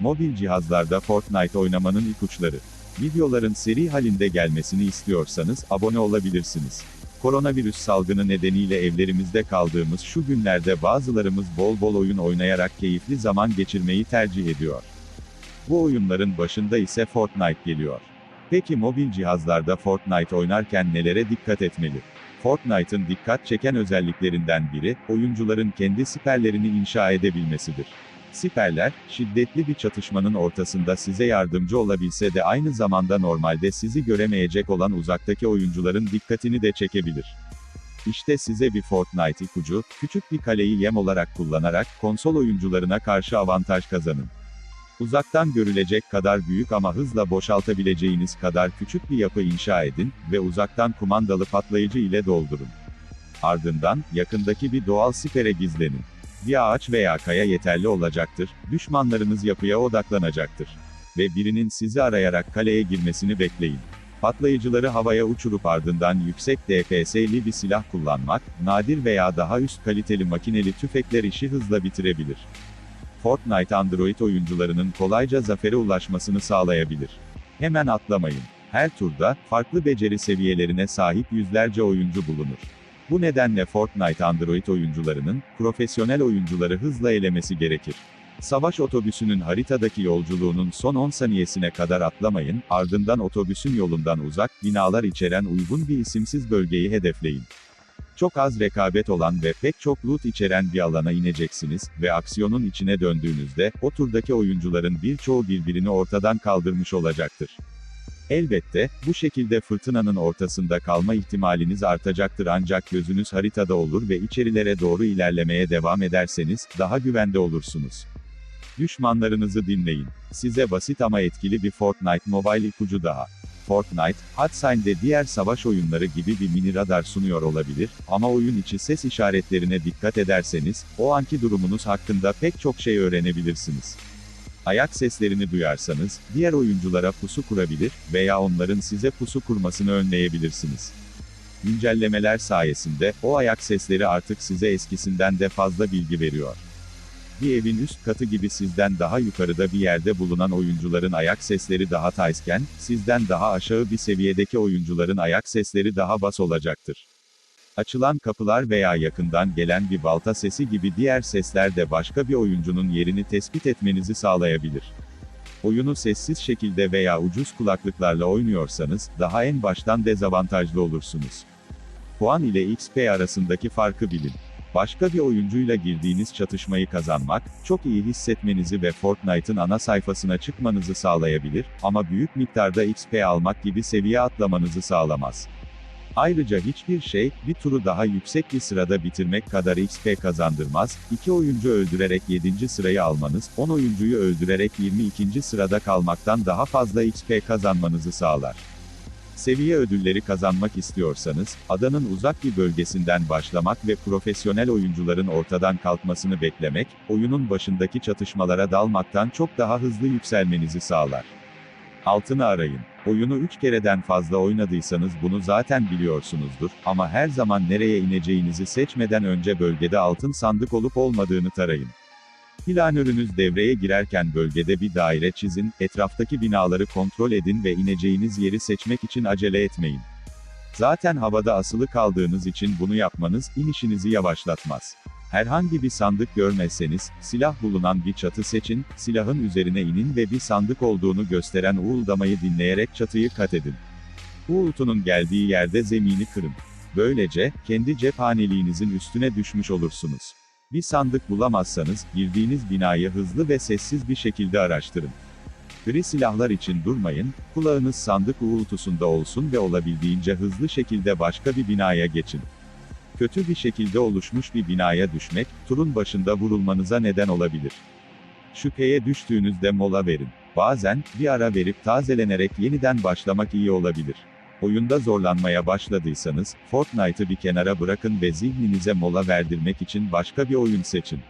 Mobil cihazlarda Fortnite oynamanın ipuçları. Videoların seri halinde gelmesini istiyorsanız abone olabilirsiniz. Koronavirüs salgını nedeniyle evlerimizde kaldığımız şu günlerde bazılarımız bol bol oyun oynayarak keyifli zaman geçirmeyi tercih ediyor. Bu oyunların başında ise Fortnite geliyor. Peki mobil cihazlarda Fortnite oynarken nelere dikkat etmeli? Fortnite'ın dikkat çeken özelliklerinden biri, oyuncuların kendi siperlerini inşa edebilmesidir. Siperler, şiddetli bir çatışmanın ortasında size yardımcı olabilse de aynı zamanda normalde sizi göremeyecek olan uzaktaki oyuncuların dikkatini de çekebilir. İşte size bir Fortnite ipucu, küçük bir kaleyi yem olarak kullanarak, konsol oyuncularına karşı avantaj kazanın. Uzaktan görülecek kadar büyük ama hızla boşaltabileceğiniz kadar küçük bir yapı inşa edin ve uzaktan kumandalı patlayıcı ile doldurun. Ardından, yakındaki bir doğal sipere gizlenin. Bir ağaç veya kaya yeterli olacaktır, düşmanlarınız yapıya odaklanacaktır. Ve birinin sizi arayarak kaleye girmesini bekleyin. Patlayıcıları havaya uçurup ardından yüksek DPS'li bir silah kullanmak, nadir veya daha üst kaliteli makineli tüfekler işi hızla bitirebilir. Fortnite Android oyuncularının kolayca zafere ulaşmasını sağlayabilir. Hemen atlamayın. Her turda, farklı beceri seviyelerine sahip yüzlerce oyuncu bulunur. Bu nedenle Fortnite Android oyuncularının, profesyonel oyuncuları hızla elemesi gerekir. Savaş otobüsünün haritadaki yolculuğunun son 10 saniyesine kadar atlamayın, ardından otobüsün yolundan uzak, binalar içeren uygun bir isimsiz bölgeyi hedefleyin. Çok az rekabet olan ve pek çok loot içeren bir alana ineceksiniz ve aksiyonun içine döndüğünüzde, o turdaki oyuncuların birçoğu birbirini ortadan kaldırmış olacaktır. Elbette, bu şekilde fırtınanın ortasında kalma ihtimaliniz artacaktır ancak gözünüz haritada olur ve içerilere doğru ilerlemeye devam ederseniz, daha güvende olursunuz. Düşmanlarınızı dinleyin. Size basit ama etkili bir Fortnite Mobile ipucu daha. Fortnite, Hotsign diğer savaş oyunları gibi bir mini radar sunuyor olabilir, ama oyun içi ses işaretlerine dikkat ederseniz, o anki durumunuz hakkında pek çok şey öğrenebilirsiniz. Ayak seslerini duyarsanız, diğer oyunculara pusu kurabilir veya onların size pusu kurmasını önleyebilirsiniz. Güncellemeler sayesinde, o ayak sesleri artık size eskisinden de fazla bilgi veriyor. Bir evin üst katı gibi sizden daha yukarıda bir yerde bulunan oyuncuların ayak sesleri daha taysken, sizden daha aşağı bir seviyedeki oyuncuların ayak sesleri daha bas olacaktır. Açılan kapılar veya yakından gelen bir balta sesi gibi diğer sesler de başka bir oyuncunun yerini tespit etmenizi sağlayabilir. Oyunu sessiz şekilde veya ucuz kulaklıklarla oynuyorsanız, daha en baştan dezavantajlı olursunuz. Puan ile XP arasındaki farkı bilin. Başka bir oyuncuyla girdiğiniz çatışmayı kazanmak, çok iyi hissetmenizi ve Fortnite'ın ana sayfasına çıkmanızı sağlayabilir, ama büyük miktarda XP almak gibi seviye atlamanızı sağlamaz. Ayrıca hiçbir şey, bir turu daha yüksek bir sırada bitirmek kadar XP kazandırmaz, 2 oyuncu öldürerek 7. sırayı almanız, 10 oyuncuyu öldürerek 22. sırada kalmaktan daha fazla XP kazanmanızı sağlar. Seviye ödülleri kazanmak istiyorsanız, adanın uzak bir bölgesinden başlamak ve profesyonel oyuncuların ortadan kalkmasını beklemek, oyunun başındaki çatışmalara dalmaktan çok daha hızlı yükselmenizi sağlar. Altını arayın. Oyunu 3 kereden fazla oynadıysanız bunu zaten biliyorsunuzdur, ama her zaman nereye ineceğinizi seçmeden önce bölgede altın sandık olup olmadığını tarayın. Planörünüz devreye girerken bölgede bir daire çizin, etraftaki binaları kontrol edin ve ineceğiniz yeri seçmek için acele etmeyin. Zaten havada asılı kaldığınız için bunu yapmanız, inişinizi yavaşlatmaz. Herhangi bir sandık görmezseniz, silah bulunan bir çatı seçin, silahın üzerine inin ve bir sandık olduğunu gösteren uğuldamayı dinleyerek çatıyı kat edin. Uğultunun geldiği yerde zemini kırın. Böylece, kendi cephaneliğinizin üstüne düşmüş olursunuz. Bir sandık bulamazsanız, girdiğiniz binayı hızlı ve sessiz bir şekilde araştırın. Gri silahlar için durmayın, kulağınız sandık uğultusunda olsun ve olabildiğince hızlı şekilde başka bir binaya geçin. Kötü bir şekilde oluşmuş bir binaya düşmek, turun başında vurulmanıza neden olabilir. Şüpheye düştüğünüzde mola verin. Bazen, bir ara verip tazelenerek yeniden başlamak iyi olabilir. Oyunda zorlanmaya başladıysanız, Fortnite'ı bir kenara bırakın ve zihninize mola verdirmek için başka bir oyun seçin.